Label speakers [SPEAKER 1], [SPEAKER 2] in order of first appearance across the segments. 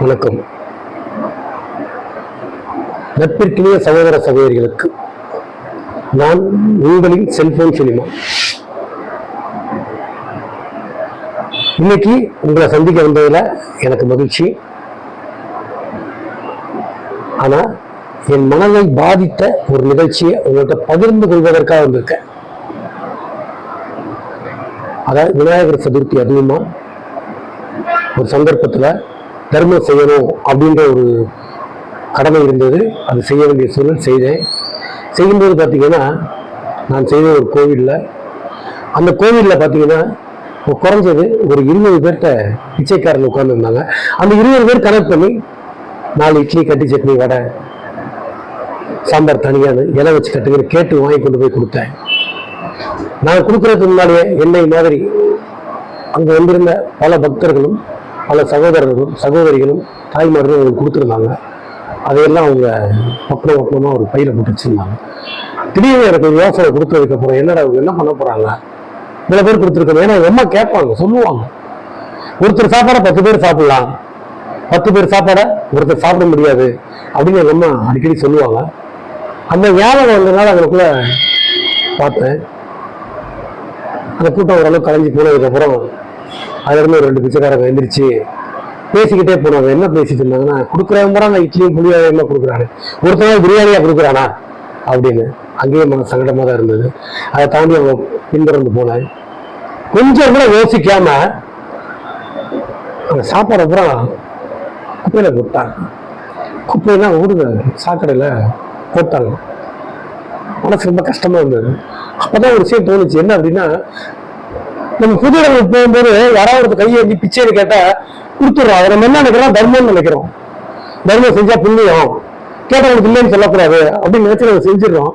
[SPEAKER 1] வணக்கம். நட்பிற்கினிய சகோதர சகோதரிகளுக்கு நான் உங்களின் செல்போன் சினிமா. இன்னைக்கு உங்களை சந்திக்க வந்ததுல எனக்கு மகிழ்ச்சி. ஆனா என் மனதை பாதித்த ஒரு நிகழ்ச்சியை உங்கள்கிட்ட பகிர்ந்து கொள்வதற்காக வந்திருக்கேன். அதாவது விநாயகர் சதுர்த்தி அதுவுமா? ஒரு சந்தர்ப்பத்தில் தர்மம் செய்யணும் அப்படின்ற ஒரு கடமை இருந்தது. அது செய்ய வேண்டிய சூழல் செய்தேன். செய்யும்போது பார்த்தீங்கன்னா நான் செய்த ஒரு கோவிலில் அந்த கோவிலில் பார்த்தீங்கன்னா குறைஞ்சது ஒரு இருபது பேர்கிட்ட பிச்சைக்காரன் உட்காந்துருந்தாங்க அந்த இருபது பேர் கனெக்ட் பண்ணி நாலு இட்லி கட்டி சட்னி வடை சாம்பார் தனியாக இலை வச்சு கட்டுக்கிற கேட்டு வாங்கி கொண்டு போய் கொடுத்தேன். நான் கொடுக்குறதுக்கு முன்னாடியே என்னை மாதிரி அங்கே வந்திருந்த பல பக்தர்களும் பல சகோதரர்களும் சகோதரிகளும் தாய்மார்களும் அவங்களுக்கு கொடுத்துருந்தாங்க. அதையெல்லாம் அவங்க பக்கம் பக்கமாக ஒரு பையில போட்டு வச்சுருந்தாங்க. திடீர்னு எனக்கு ஒரு யோசனை கொடுத்ததுக்கப்புறம் என்னடா அவங்க என்ன பண்ண போகிறாங்க சில பேர் கொடுத்துருக்காங்க ஏன்னா எங்க அம்மா கேட்பாங்க சொல்லுவாங்க. ஒருத்தர் சாப்பாடை பத்து பேர் சாப்பிடலாம். பத்து பேர் சாப்பாடை ஒருத்தர் சாப்பிட முடியாது அப்படின்னு எங்க அம்மா அடிக்கடி சொல்லுவாங்க. அந்த ஞாபகம் வந்ததுனால அவங்களுக்குள்ள பார்த்தேன். அந்த கூட்டம் ஓரளவு கலைஞ்சு போனதுக்கப்புறம் அதுலேருந்து ஒரு ரெண்டு பிச்சைக்காரங்க எந்திரிச்சு பேசிக்கிட்டே போனாங்க என்ன பேசிட்டு இருந்தாங்கன்னா கொடுக்குற முறை நான் இட்லியும் என்ன கொடுக்குறாரு ஒருத்தவங்க பிரியாணியாக கொடுக்குறானா? அப்படின்னு. அங்கேயும் மன சங்கடமா தான் இருந்தது. அதை தாண்டி அவங்க பின்தொடர்ந்து போனேன் கொஞ்சம் கூட யோசிக்காம அந்த சாப்பாடு அப்புறம் குப்பையில போட்டாங்க. குப்பையெல்லாம் ஓடுங்க சாக்கடையில போட்டாங்க. மனசு ரொம்ப கஷ்டமா இருந்தது. அப்போதான் ஒரு விஷயம் தோணுச்சு. என்ன அப்படின்னா நம்ம புது இடங்களுக்கு போகும்போது யாராவது ஒருத்தர் கையை ஏந்தி பிச்சை கேட்டா கொடுத்துடுறோம். அதை நம்ம என்ன நினைக்கிறோம்? தர்மம்னு நினைக்கிறோம். தர்மம் செஞ்சா புண்ணியம். கேட்டவங்களுக்கு இல்லைன்னு சொல்லக்கூடாது. அப்படின்னு நினைச்சு நம்ம செஞ்சிடறோம்.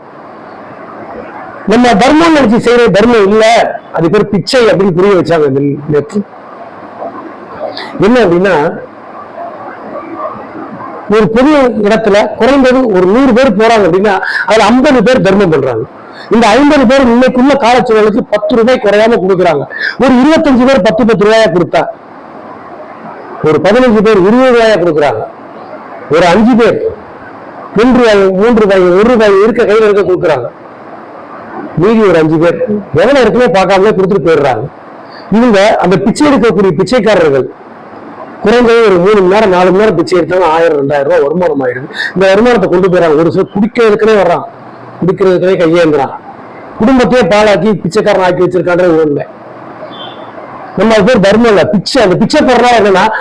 [SPEAKER 1] நம்ம தர்மம் நினைச்சு செய்யற தர்மம் இல்ல. அது பேர் பிச்சை அப்படின்னு புரிய வச்சாங்க நேற்று. என்ன அப்படின்னா ஒரு பொது இடத்துல குறைந்தது ஒரு நூறு பேர் போறாங்க அப்படின்னா அதுல ஐம்பது பேர் தர்மம் பண்றாங்க. இந்த ஐம்பது பேர் இன்னைக்குள்ள காலச்சூழலுக்கு பத்து ரூபாய் குறையாம கொடுக்குறாங்க. ஒரு இருபத்தஞ்சு பேர் பத்து பத்து ரூபாயா கொடுத்தா ஒரு பதினஞ்சு பேர் இருபது ரூபாயா கொடுக்குறாங்க. ஒரு அஞ்சு பேர் ரெண்டு ரூபாய் மூன்று ரூபாய் ஒரு ரூபாய் இருக்க கையில் இருக்க கொடுக்குறாங்க. மீதி ஒரு அஞ்சு பேர் எவ்வளவு இருக்குமே பார்க்காமலே கொடுத்துட்டு போயிடுறாங்க. இவங்க அந்த பிச்சை எடுக்கக்கூடிய பிச்சைக்காரர்கள் குறைந்தது ஒரு மூணு மணி நேரம் நாலு மணி நேரம் பிச்சை எடுத்தாலும் ஆயிரம் ரெண்டாயிரம் ரூபாய் வருமானம் ஆயிடுது. இந்த வருமானத்தை கொண்டு போயிடறாங்க. ஒரு சிலர் குடிக்கிறதுக்குனே வர்றான் குடிக்கிறதுக்கே கையேந்துறான். குடும்பத்தையே பாழாக்கி பிச்சைக்காரன் ஆக்கி வச்சிருக்கான்ற உண்மை. நம்ம பேர் தர்மம் இல்லை. பிச்சை. அந்த பிச்சை போடுறா என்னன்னா